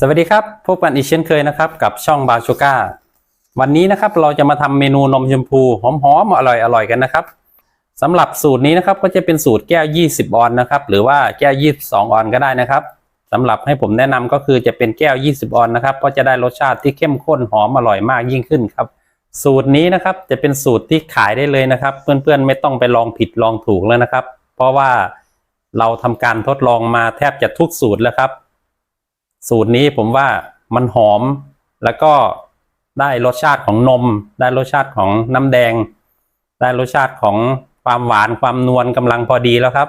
สวัสดีครับพบกันอีกเช่นเคยนะครับ กับช่องบาชูก้าวันนี้นะครับเราจะมาทำเมนูนมชมพูหอมๆอร่อยๆกันนะครับสำหรับสูตรนี้นะครับก็จะเป็นสูตรแก้ว 20 ออนนะครับ หรือว่าแก้ว 22 ออนก็ได้นะครับสำหรับให้ผมแนะนำก็คือจะเป็นแก้ว 20 ออนนะครับก็จะได้รสชาติที่เข้มข้นหอมอร่อยมากยิ่งขึ้นครับ สูตรนี้นะครับจะเป็นสูตรที่ขายได้เลยนะครับ เพื่อนๆไม่ต้องไปลองผิดลองถูกแล้วนะครับ เพราะว่าเราทำการทดลองมาแทบจะทุกสูตรแล้วครับ สูตรนี้ผมว่ามันหอมแล้วก็ได้รสชาติของนม ได้รสชาติของน้ำแดง ได้รสชาติของความหวานความนวลกำลังพอดีแล้วครับ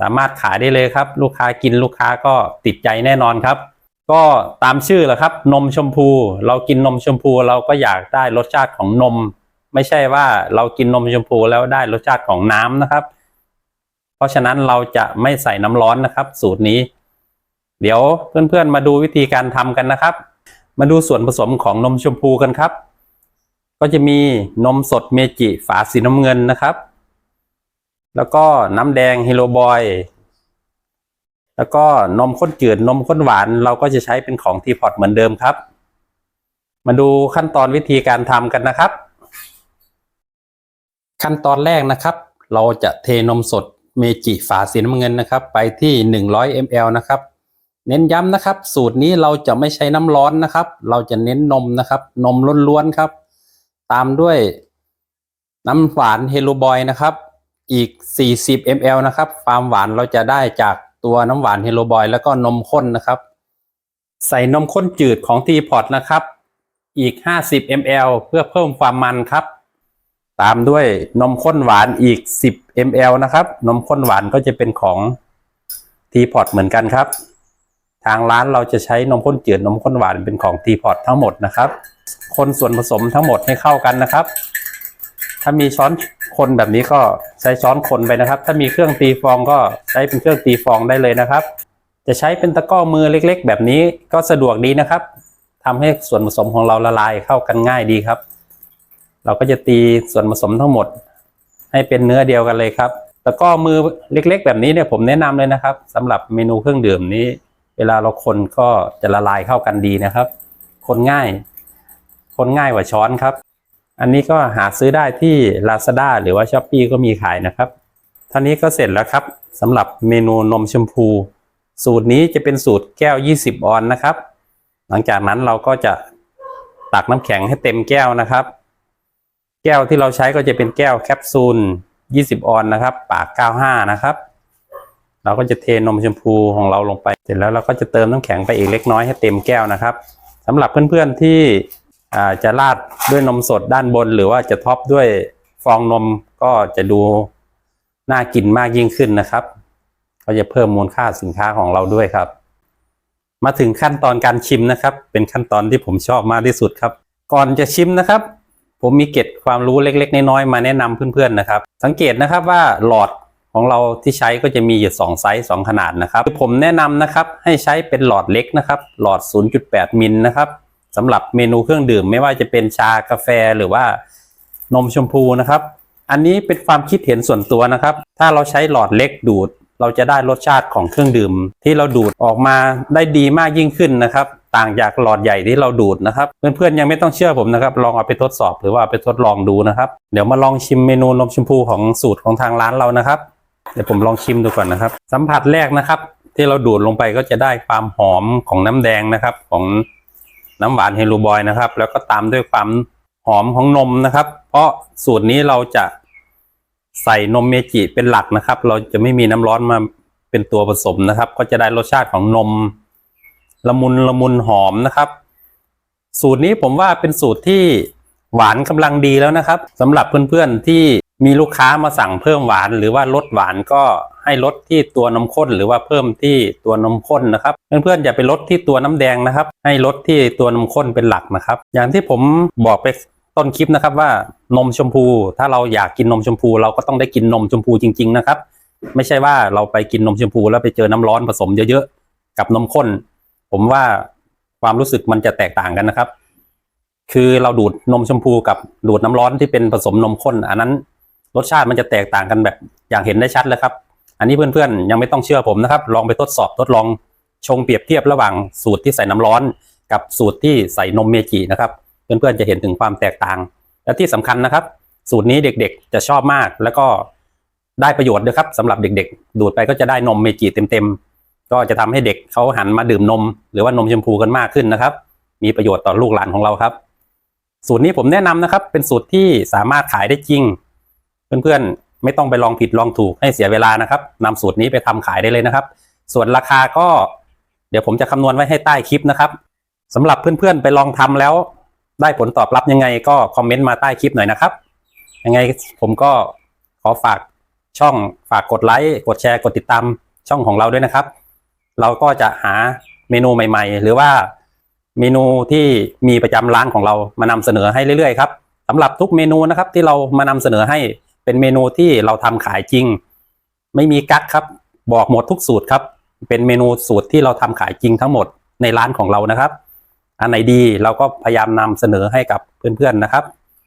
สามารถขายได้เลยครับ ลูกค้ากินลูกค้าก็ติดใจแน่นอนครับ ก็ตามชื่อแหละครับ นมชมพู เรากินนมชมพูเราก็อยากได้รสชาติของนม ไม่ใช่ว่าเรากินนมชมพูแล้วได้รสชาติของน้ำนะครับ เพราะฉะนั้นเราจะไม่ใส่น้ำร้อนนะครับ สูตรนี้ เดี๋ยวเพื่อนๆมาดูวิธีการทำกันนะครับ มาดูส่วนผสมของนมชมพูกันครับ ก็จะมีนมสดเมจิฝาสีน้ำเงินนะครับ แล้วก็น้ำแดงฮิโรบอย แล้วก็นมข้นจืดนมข้นหวานเราก็จะใช้เป็นของทีพอตเหมือนเดิมครับ มาดูขั้นตอนวิธีการทำกันนะครับ ขั้นตอนแรกนะครับ เราจะเทนมสดเมจิฝาสีน้ำเงินนะครับ ไปที่ 100 ml นะครับ เน้นย้ำนะครับ สูตรนี้เราจะไม่ใช้น้ำร้อนนะครับ เราจะเน้นนมนะครับ นมล้วนๆครับ ตามด้วยน้ำหวานเฮโลบอยนะครับ อีก 40 ml นะครับความหวานเราจะได้จากตัวน้ำหวานเฮโลบอยแล้วก็นมข้นนะครับ ใส่นมข้นจืดของทีพอตนะครับ อีก 50 ml เพื่อเพิ่มความมันครับ ตามด้วยนมข้นหวานอีก 10 ml นะครับ นมข้นหวานก็จะเป็นของทีพอตเหมือนกันครับ ทางร้านเราจะใช้นมข้นจืดนมข้นหวานเป็นของทีพอตทั้งหมดนะครับ คนส่วนผสมทั้งหมดให้เข้ากันนะครับ ถ้ามีช้อนคนแบบนี้ก็ใช้ช้อนคนไปนะครับ ถ้ามีเครื่องตีฟองก็ใช้เป็นเครื่องตีฟองได้เลยนะครับ จะใช้เป็นตะก้อมือเล็ก ๆ แบบนี้ก็สะดวกดีนะครับทำให้ส่วนผสมของเราละลายเข้ากันง่ายดีครับ เราก็จะตีส่วนผสมทั้งหมด ให้เป็นเนื้อเดียวกันเลยครับตะก้อมือเล็ก ๆ แบบนี้เนี่ยผมแนะนำเลยนะครับสำหรับเมนูเครื่องดื่มนี้ เวลาเราคนก็จะละลายเข้ากันดีนะครับ คนง่าย คนง่ายกว่าช้อนครับ อันนี้ก็หาซื้อได้ที่ Lazada หรือว่า s h อ p e e ก็มีขายนะครับท่านี้ก็เสร็จแล้วครับสำหรับเมนูนมชมพู สูตรนี้จะเป็นสูตรแก้ว 20 ออนนะครับ หลังจากนั้นเราก็จะตักน้ำแข็งให้เต็มแก้วนะครับ แก้วที่เราใช้ก็จะเป็นแก้วแคปซูล 20 ออนนะครับ ปาก 95 นะครับ เราก็จะเทนมชมพูของเราลงไป เสร็จแล้วเราก็จะเติมน้ำแข็งไปอีกเล็กน้อยให้เต็มแก้วนะครับสำหรับเพื่อนๆที่อ่จะราดด้วยนมสดด้านบน หรือว่าจะท็อปด้วยฟองนมก็จะดูน่ากินมากยิ่งขึ้นนะครับ ก็จะเพิ่มมูลค่าสินค้าของเราด้วยครับ มาถึงขั้นตอนการชิมนะครับ เป็นขั้นตอนที่ผมชอบมากที่สุดครับ ก่อนจะชิมนะครับ ผมมีเก็ดความรู้เล็ก ๆ น้อยๆมาแนะนำเพื่อนๆนะครับ สังเกตนะครับว่าหลอด ของเราที่ใช้ก็จะมีอยู่2ไซส์2ขนาดนะครับผมแนะนำนะครับให้ใช้เป็นหลอดเล็กนะครับ หลอด 0.8 มิลนะครับสำหรับเมนูเครื่องดื่มไม่ว่าจะเป็นชากาแฟหรือว่านมชมพูนะครับ อันนี้เป็นความคิดเห็นส่วนตัวนะครับ ถ้าเราใช้หลอดเล็กดูด เราจะได้รสชาติของเครื่องดื่ม ที่เราดูดออกมาได้ดีมากยิ่งขึ้นนะครับ ต่างจากหลอดใหญ่ที่เราดูดนะครับเพื่อนๆยังไม่ต้องเชื่อผมนะครับ ลองเอาไปทดสอบหรือว่าเอาไปทดลองดูนะครับ เดี๋ยวมาลองชิมเมนูนมชมพูของสูตรของทางร้านเรานะครับ เดี๋ยวผมลองชิมดูก่อนนะครับ สัมผัสแรกนะครับ ที่เราดูดลงไปก็จะได้ความหอมของน้ำแดงนะครับ ของน้ำหวานเฮลูบอยนะครับ แล้วก็ตามด้วยความหอมของนมนะครับ เพราะสูตรนี้เราจะใส่นมเมจิเป็นหลักนะครับ เราจะไม่มีน้ำร้อนมาเป็นตัวผสมนะครับ ก็จะได้รสชาติของนมละมุนละมุนหอมนะครับ สูตรนี้ผมว่าเป็นสูตรที่หวานกำลังดีแล้วนะครับสำหรับเพื่อนๆที่ มีลูกค้ามาสั่งเพิ่มหวานหรือว่าลดหวานก็ให้ลดที่ตัวนมข้นหรือว่าเพิ่มที่ตัวนมข้นนะครับ เพื่อนๆอย่าไปลดที่ตัวน้ำแดงนะครับ ให้ลดที่ตัวนมข้นเป็นหลักนะครับ อย่างที่ผมบอกไปต้นคลิปนะครับว่านมชมพู ถ้าเราอยากกินนมชมพู เราก็ต้องได้กินนมชมพูจริง ๆนะครับ ไม่ใช่ว่าเราไปกินนมชมพู แล้วไปเจอน้ำร้อนผสมเยอะๆกับนมข้น ผมว่าความรู้สึกมันจะแตกต่างกันนะครับ คือเราดูดนมชมพูกับดูดน้ำร้อนที่เป็นผสมนมข้น อันนั้น รสชาติมันจะแตกต่างกันแบบอย่างเห็นได้ชัดเลยครับ อันนี้เพื่อนๆยังไม่ต้องเชื่อผมนะครับ ลองไปทดสอบทดลองชงเปรียบเทียบระหว่างสูตรที่ใส่น้ำร้อน กับสูตรที่ใส่นมเมจินะครับ เพื่อนๆจะเห็นถึงความแตกต่าง และที่สำคัญนะครับ สูตรนี้เด็กๆจะชอบมากแล้วก็ได้ประโยชน์ด้วยครับสำหรับเด็กๆ ดูดไปก็จะได้นมเมจิเต็มๆ ก็จะทำให้เด็กเขาหันมาดื่มนม หรือว่านมชมพูกันมากขึ้นนะครับ มีประโยชน์ต่อลูกหลานของเราครับ สูตรนี้ผมแนะนำนะครับ เป็นสูตรที่สามารถขายได้จริง เพื่อนๆ ไม่ต้องไปลองผิดลองถูกให้เสียเวลานะครับนำสูตรนี้ไปทำขายได้เลยนะครับ ส่วนราคาก็ เดี๋ยวผมจะคำนวณไว้ให้ใต้คลิปนะครับสำหรับเพื่อนๆ ไปลองทำแล้ว ได้ผลตอบรับยังไงก็คอมเมนต์มาใต้คลิปหน่อยนะครับ ยังไงผมก็ขอฝากช่องฝากกดไลค์กดแชร์กดติดตามช่องของเราด้วยนะครับ เราก็จะหาเมนูใหม่ ๆ หรือว่าเมนูที่มีประจำร้านของเรามานำเสนอให้เรื่อยๆครับสำหรับทุกเมนูนะครับที่เรามานำเสนอให้ เป็นเมนูที่เราทำขายจริง ไม่มีกั๊กครับ บอกหมดทุกสูตรครับ เป็นเมนูสูตรที่เราทำขายจริงทั้งหมดในร้านของเรานะครับ อันไหนดีเราก็พยายามนำเสนอให้กับเพื่อนๆนะครับ